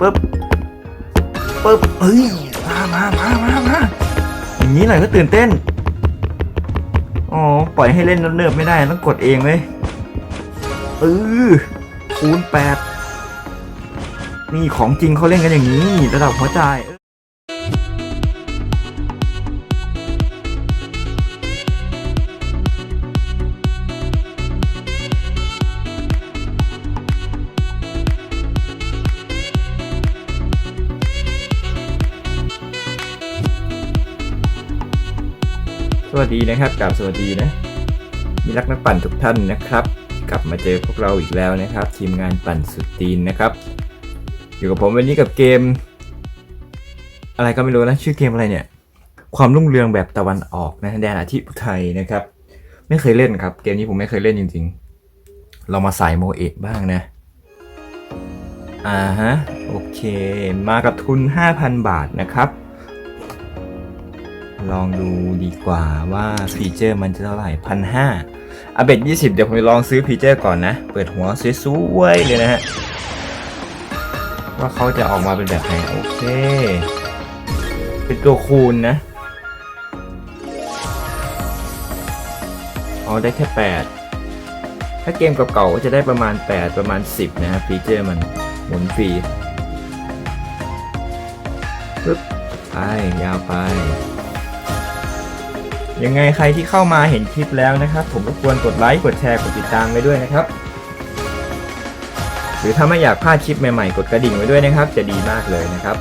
ปึ๊บปึ๊บเอ้ยมามามามามาอย่างนี้หน่อยก็ตื่นเต้นอ๋อปล่อยให้เล่นเนิบๆไม่ได้ต้องกดเองเลยเออคูณแปดนี่ของจริงเขาเล่นกันอย่างนี้ ระดับหัวใจ วัสดีนะครับกลับสวัสดีนะมีรักนักปั่นทุกท่านนะครับ กลับมาเจอพวกเราอีกแล้วนะครับ ทีมงานปั่นสุดตีนนะครับ อยู่กับผมวันนี้กับเกม อะไรก็ไม่รู้นะชื่อเกมอะไรเนี่ย ความรุ่งเรืองแบบตะวันออกนะแดนอาทิตย์ไทยนะครับ ไม่เคยเล่นครับ เกมนี้ผมไม่เคยเล่นจริง ๆ เรามาใส่โมเอะบ้างนะอ่าฮะโอเค มากับทุน 5,000 บาทนะครับ ลองดูดีกว่าว่าฟีเจอร์มันจะเท่าไหร่พันห้าอาเบ็ดยี่สิบเดี๋ยวผมลองซื้อฟีเจอร์ก่อนนะ เปิดหัวสวยๆเลยนะฮะ ว่าเขาจะออกมาเป็นแบบไหน โอเค เป็นตัวคูณนะเอาได้แค่แปดถ้าเกมเก่าๆก็จะได้ประมาณ 8 ประมาณ 10 นะฮะฟีเจอร์มันหมุนฟรีปึ๊บไป ยาวไป ยังไงใครที่เข้ามาเห็นคลิปแล้วนะครับ ผมรบกวนกดไลค์กดแชร์กดติดตามไว้ด้วยนะครับ หรือถ้าไม่อยากพลาดคลิปใหม่ๆ กดกระดิ่งไว้ด้วยนะครับ จะดีมากเลยนะครับ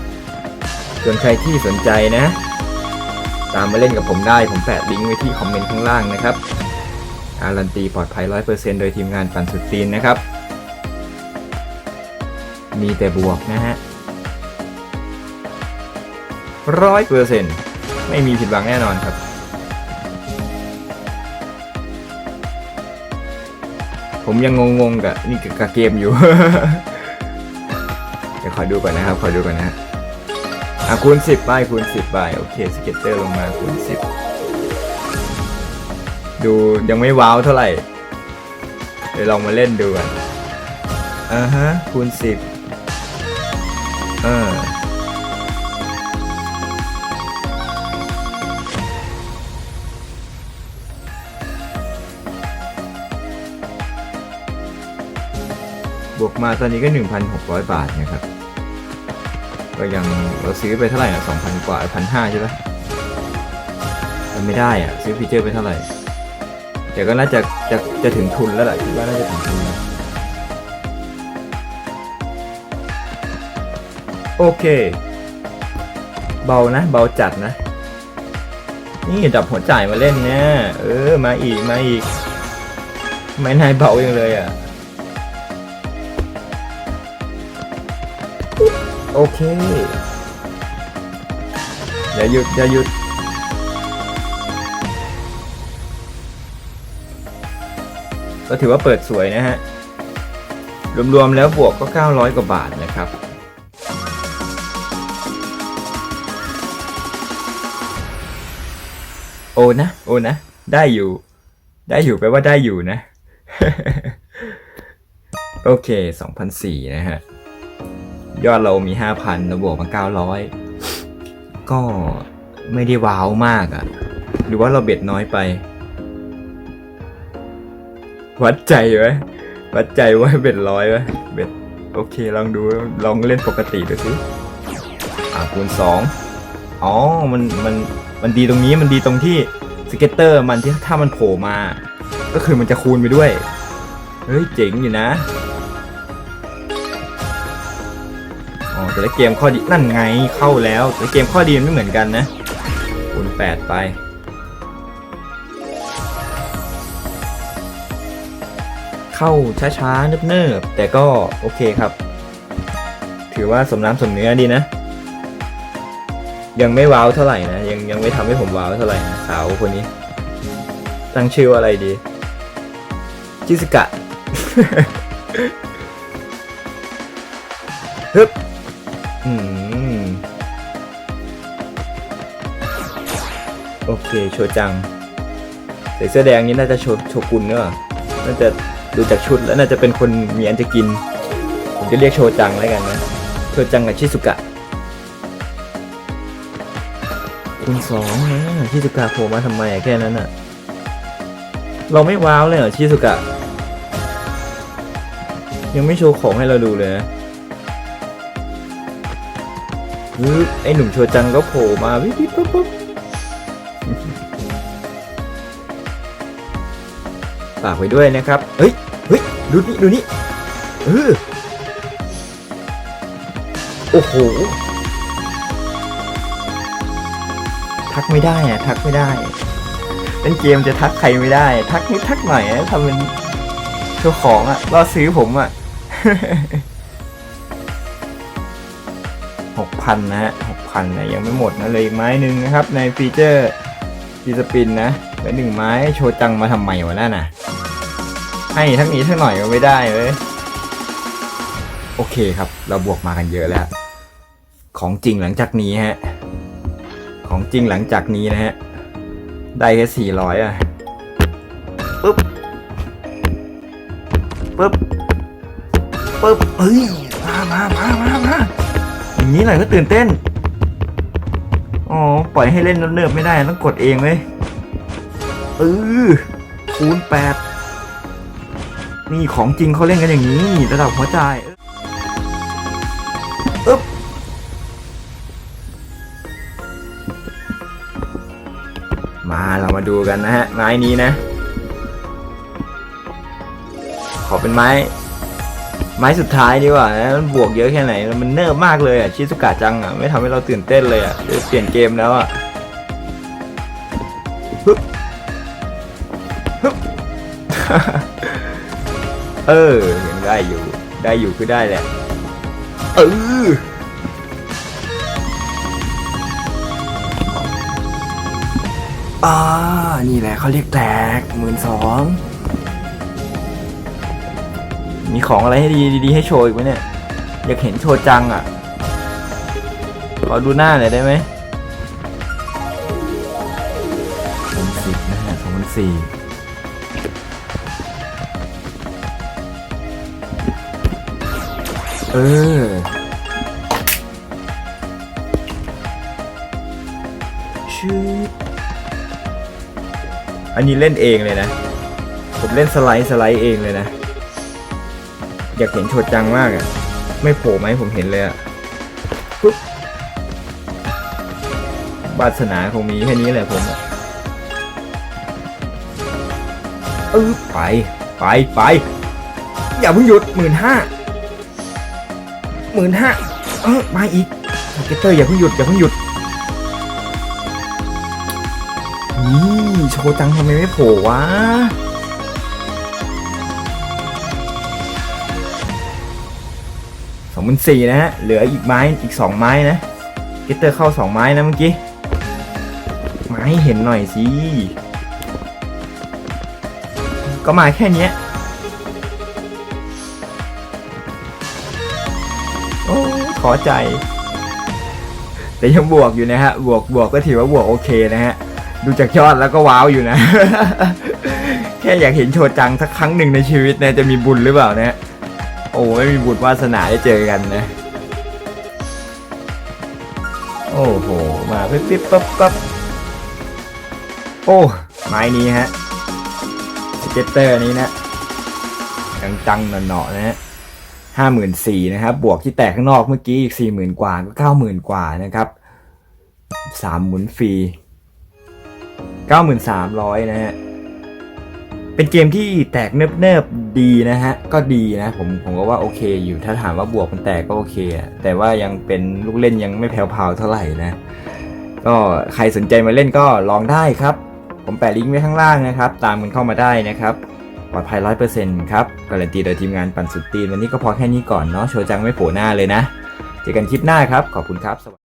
ส่วนใครที่สนใจนะ ตามมาเล่นกับผมได้ผมแปะลิงก์ไว้ที่คอมเมนต์ข้างล่างนะครับการันตีปลอดภัย 100%โดยทีมงานปั่นสุดตีนนะครับ มีแต่บวกนะฮะร้อยเปอร์เซ็นต์ไม่มีผิดหวังแน่นอนครับ ผมยังงงๆกับนี่กับเกมอยู่ เดี๋ยวขอดูก่อนนะครับ ขอดูก่อนนะอะคูณ10ไปคูณ10ไปโอเคสเก็ตเตอร์ลงมาคูณ10 ดูยังไม่ว้าวเท่าไหร่ เดี๋ยวลองมาเล่นดูกันอ่าฮะคูณ10อ่า บวกมาตอนนี้ก็ 1,600 บาทนะครับ ก็ยังเราซื้อไปเท่าไหร่นะ2,000 กว่า1,500ใช่ปะมันไม่ได้อะ ซื้อฟีเจอร์ไปเท่าไหร่แต่ก็น่าจะจะจะถึงทุนแล้วแหละคิดว่าน่าจะถึงทุนแล้วโอเค เบานะ เบาจัดนะ นี่ดับหัวจ่ายมาเล่นเนี่ยเออ มาอีก มาอีก ไม่นายเบาอย่างเลยอะ โอเค อย่าหยุด อย่าหยุด ก็ถือว่าเปิดสวยนะฮะ รวมๆแล้วบวกก็ 900 กว่าบาทนะครับโอนะ โอนะ ได้อยู่ ได้อยู่แปลว่าได้อยู่นะ โอเค 2,004นะฮะ ยอดเรามี5,000เราบวกมา900ก็ไม่ได้ว้าวมากอะ่ะ หรือว่าเราเบ็ดน้อยไป วัดใจไว้วัดใจไว้เบ็ดร้อยไว้เบ็ดโอเคลองดูลองเล่นปกติดูสิอ่าคูณสองอ๋อมันมันมันดีตรงนี้มันดีตรงที่สเก็ตเตอร์มันที่ถ้ามันโผล่มา ก็คือมันจะคูณไปด้วย เฮ้ยเจ๋งอยู่นะ อ๋อแต่ละเกมข้อดีนั่นไงเข้าแล้วแต่ละเกมข้อดีมันไม่เหมือนกันนะคูณแปดไปเข้าช้าๆเนิบๆแต่ก็โอเคครับ ถือว่าสมน้ำสมเนื้อดีนะ ยังไม่ว้าวเท่าไหร่นะ ยังยังไม่ทำให้ผมว้าวเท่าไหร่นะสาวคนนี้ ตั้งชื่อว่าอะไรดี จิสกะฮึบ อืม โอเค โชจัง ใส่เสื้อแดงนี้น่าจะโชโชกุนเนอะน่าจะดูจากชุดแล้วน่าจะเป็นคนมีอันจะกิน ผมจะเรียกโชจังแล้วกันนะ โชจังกับชิสุกะ คุณสองนะชิสุกะโผล่มาทำไมอะแค่นั้นอะเราไม่ว้าวเลยเหรอชิสุกะ ยังไม่โชว์ของให้เราดูเลยนะ ไอหนุ่มโชจังก็โผล่มาวิบวิบปุ๊บปุ๊บฝากไว้ด้วยนะครับ เฮ้ย เฮ้ย ดูนี่ ดูนี่เออโอ้โห ทักไม่ได้อะทักไม่ได้เล่นเกมจะทักใครไม่ได้ ทักนิดทักหน่อยทำเป็นเจ้าของอะรอซื้อผมอะ หกพันนะฮะหกพันนะยังไม่หมดนะเลยอีกไม้หนึ่งนะครับ ในฟีเจอร์ดีสปินนะแล้วหนึ่งไม้โชว์จังมาทำไมวะนั่นน่ะ ให้ทั้งนี้ทั้งหน่อยก็ไม่ได้เลยโอเคครับ เราบวกมากันเยอะแล้ว ของจริงหลังจากนี้ฮะ ของจริงหลังจากนี้นะฮะ ได้แค่สี่ร้อยอะปึ๊บปึ๊บปึ๊บเฮ้ยมามามามามา อย่างนี้หน่อยก็ตื่นเต้น อ๋อ ปล่อยให้เล่นเนิบๆไม่ได้ ต้องกดเองเลยเออคูณแปดนี่ของจริงเขาเล่นกันอย่างนี้ ระดับหัวใจอึ๊บมาเรามาดูกันนะฮะ ไม้นี้นะ ขอเป็นไม้ ไม้สุดท้ายดีกว่านะมันบวกเยอะแค่ไหน มันเนิบมากเลยอะ ชิซุกะจังอะ ไม่ทำให้เราตื่นเต้นเลยอะเดี๋ยเปลี่ยนเกมแล้วอะฮึบฮึบเออยังได้อยู่ ได้อยู่คือได้แหละ เอออ่า นี่แหละเขาเรียกแตกหมื่นสอง มีของอะไรให้ดีดีให้โชว์อีกไหมเนี่ย อยากเห็นโชว์จังอะขอดูหน้าหน่อยได้ไหมสองสิบนะฮะสองพันสี่เออชื่ออันนี้เล่นเองเลยนะ ผมเล่นสไลด์สไลด์เองเลยนะ อยากเห็นโชดจังมากอะ่ะ ไม่โผล่ไหมผมเห็นเลยอะ่ะปุ๊บวาสนาคงมีแค่นี้แหละผมอะเออไป ไปไป อย่าเพิ่งหยุดหมื่นห้าหมื่นห้าเออมาอีกสเก็ตเตอร์อย่าเพิ่งหยุดอย่าเพิ่งหยุดนี่โชว์จังทำไมไม่โผล่วะ องพันสี่นะฮะ เหลืออีกไม้อีกสองไม้นะเก็ตเตอร์เข้าสองไม้นะเมื่อกี้ มาให้เห็นหน่อยสิ ก็มาแค่นี้โอ้ขอใจ แต่ยังบวกอยู่นะฮะ บวกบวกก็ถือว่าบวกโอเคนะฮะ ดูจากยอดแล้วก็ว้าวอยู่นะ แค่อยากเห็นโชว์จังสักครั้งหนึ่งในชีวิตนะ จะมีบุญหรือเปล่านะฮะ โอ้ไม่มีบุญวาสนาได้เจอกันนะ โอ้โห มาปิ๊บปิ๊บปั๊บปั๊บโอ้ ไม้นี้ฮะ สเก็ตเตอร์นี้นะจังๆหนอๆนะฮะห้าหมื่นสี่นะครับ บวกที่แตกข้างนอกเมื่อกี้อีกสี่หมื่นกว่าก็เก้าหมื่นกว่านะครับสามหมุนฟรีเก้าหมื่นสามร้อยนะฮะ เป็นเกมที่แตกเนิบๆดีนะฮะ ก็ดีนะผมผมก็ว่าโอเคอยู่ถ้าถามว่าบวกมันแตกก็โอเคอะแต่ว่ายังเป็นลูกเล่นยังไม่แผ่วๆเท่าไหร่นะ ก็ใครสนใจมาเล่นก็ลองได้ครับ ผมแปะลิงก์ไว้ข้างล่างนะครับ ตามมันเข้ามาได้นะครับปลอดภัยร้อยเปอร์เซ็นต์ครับการันตีโดยทีมงานปั่นสุดตีนวันนี้ก็พอแค่นี้ก่อนเนาะโชว์จังไม่โผล่หน้าเลยนะ เจอกันคลิปหน้าครับ ขอบคุณครับ